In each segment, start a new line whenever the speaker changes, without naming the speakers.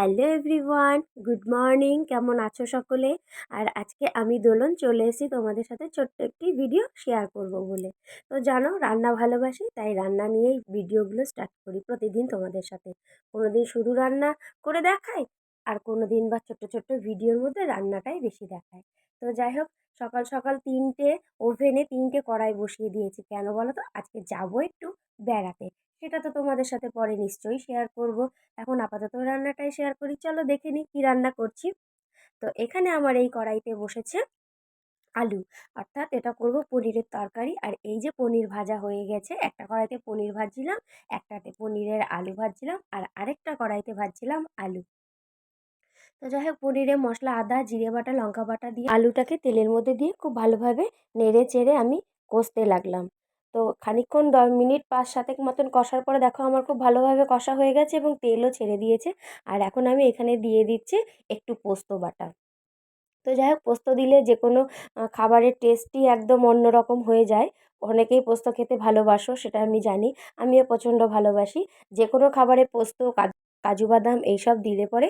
Hello everyone, good morning, কেমন আছো সকলে? আর আজকে আমি দোলন চলে এসেছি তোমাদের সাথে ছোট্ট একটি ভিডিও শেয়ার করব বলে। তো জানো, রান্না ভালোবাসি, তাই রান্না নিয়েই ভিডিওগুলো স্টার্ট করি প্রতিদিন তোমাদের সাথে। কোনো দিন শুধু রান্না করে দেখাই, আর কোনো দিন বা ছোট্ট ছোট্ট ভিডিওর মধ্যে রান্নাটাই বেশি দেখায় তো যাই হোক, সকাল সকাল তিনটে ওভেনে তিনটে কড়াই বসিয়ে দিয়েছি। কেন বলো তো? আজকে যাব একটু বেড়াতে। সেটা তো তোমাদের সাথে পরে নিশ্চয়ই শেয়ার করব। এখন আপাতত রান্নাটাই শেয়ার করি। চলো দেখে নিই কী রান্না করছি। তো এখানে আমার এই কড়াইতে বসেছে আলু। অর্থাৎ এটা করব পনিরের তরকারি। আর এই যে পনির ভাজা হয়ে গেছে, একটা কড়াইতে পনির ভাজছিলাম, একটাতে পনিরের আলু ভাজছিলাম, আর আরেকটা কড়াইতে ভাজছিলাম আলু। তো যাই হোক, পনিরে মশলা, আদা, জিরে বাটা, লঙ্কা বাটা দিয়ে আলুটাকে তেলের মধ্যে দিয়ে খুব ভালোভাবে নেড়ে চেড়ে আমি কষতে লাগলাম। তো খানিকক্ষণ দশ মিনিট পাঁচ সাতেক মতন কষার পরে দেখো আমার খুব ভালোভাবে কষা হয়ে গেছে এবং তেলও ছেড়ে দিয়েছে। আর এখন আমি এখানে দিয়ে দিচ্ছি একটু পোস্ত বাটা। তো যাই হোক, পোস্ত দিলে যে কোনো খাবারের টেস্টই একদম অন্য রকম হয়ে যায়। অনেকেই পোস্ত খেতে ভালোবাসো, সেটা আমি জানি। আমিও প্রচণ্ড ভালোবাসি। যে কোনো খাবারে পোস্ত কাজু বাদাম এইসব দিলে পরে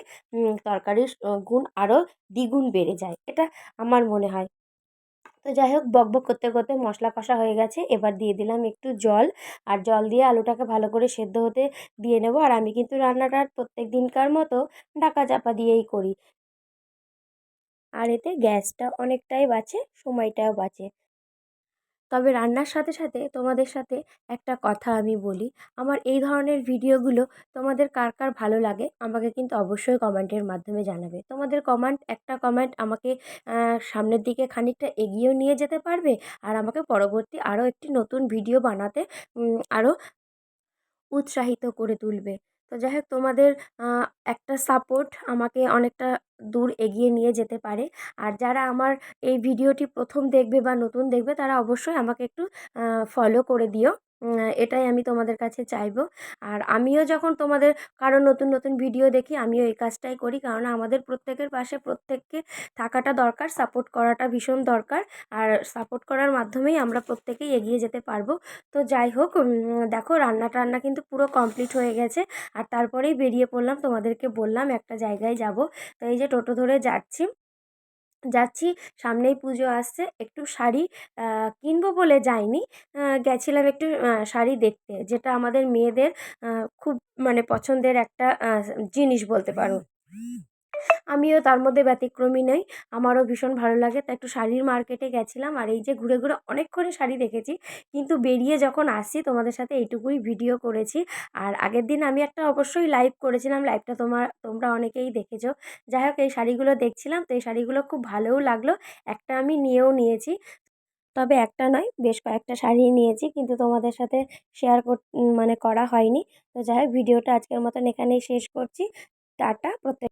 তরকারির গুণ আরও দ্বিগুণ বেড়ে যায়। এটা আমার মনে হয়। তো যাই হোক বক বক করতে করতে মশলা কষা হয়ে গেছে। এবার দিয়ে দিলাম একটু জল। আর জল দিয়ে আলুটাকে ভালো করে সেদ্ধ হতে দিয়ে নেব। আর আমি কিন্তু রান্নাটা প্রত্যেক দিনকার মতো ঢাকা চাপা দিয়েই করি। আর এতে গ্যাসটা অনেকটাই বাঁচে, সময়টাও বাঁচে। তবে রান্নার সাথে সাথে তোমাদের সাথে একটা কথা আমি বলি। আমার এই ধরনের ভিডিওগুলো তোমাদের কার কার ভালো লাগে আমাকে কিন্তু অবশ্যই কমেন্টের মাধ্যমে জানাবে। তোমাদের কমেন্ট একটা কমেন্ট আমাকে সামনের দিকে খানিকটা এগিয়েও নিয়ে যেতে পারবে আর আমাকে পরবর্তী আরও একটি নতুন ভিডিও বানাতে আরও উৎসাহিত করে তুলবে। তো যাই হোক তোমাদের একটা সাপোর্ট আমাকে অনেকটা দূর এগিয়ে নিয়ে যেতে পারে। আর যারা আমার এই ভিডিওটি প্রথম দেখবে বা নতুন দেখবে, তারা অবশ্যই আমাকে একটু ফলো করে দিও। এটাই আমি তোমাদের কাছে চাইব। আর আমিও যখন তোমাদের কারও নতুন নতুন ভিডিও দেখি, আমিও এই কাজটাই করি। কারণ আমাদের প্রত্যেকের পাশে প্রত্যেককে থাকাটা দরকার, সাপোর্ট করাটা ভীষণ দরকার। আর সাপোর্ট করার মাধ্যমেই আমরা প্রত্যেকেই এগিয়ে যেতে পারব। তো যাই হোক দেখো রান্না টান্না কিন্তু পুরো কমপ্লিট হয়ে গেছে। আর তারপরেই বেরিয়ে পড়লাম, তোমাদেরকে বললাম একটা জায়গায় যাব। তো এই যে টোটো ধরে যাচ্ছি। যাচ্ছি, সামনেই পুজো আসছে, একটু শাড়ি কিনবো বলে যাইনি। গেছিলাম একটু শাড়ি দেখতে, যেটা আমাদের মেয়েদের খুব মানে পছন্দের একটা জিনিস বলতে পারো। আমিও তার মধ্যে ব্যতিক্রমী নই। আমারও ভীষণ ভালো লাগে। তা একটু শাড়ির মার্কেটে গেছিলাম আর এই যে ঘুরে ঘুরে অনেকক্ষণই শাড়ি দেখেছি। কিন্তু বেরিয়ে যখন আসছি তোমাদের সাথে এইটুকুই ভিডিও করেছি। আর আগের দিন আমি একটা অবশ্যই লাইভ করেছিলাম। লাইভটা তোমার, তোমরা অনেকেই দেখেছ। যাই হোক, এই শাড়িগুলো দেখছিলাম। তো এই শাড়িগুলো খুব ভালোও লাগল। একটা আমি নিয়েও নিয়েছি। তবে একটা নয়, বেশ কয়েকটা শাড়ি নিয়েছি। কিন্তু তোমাদের সাথে শেয়ার কর মানে করা হয়নি। তো যাই হোক ভিডিওটা আজকের মতন এখানেই শেষ করছি। টাটা, প্রত্যেক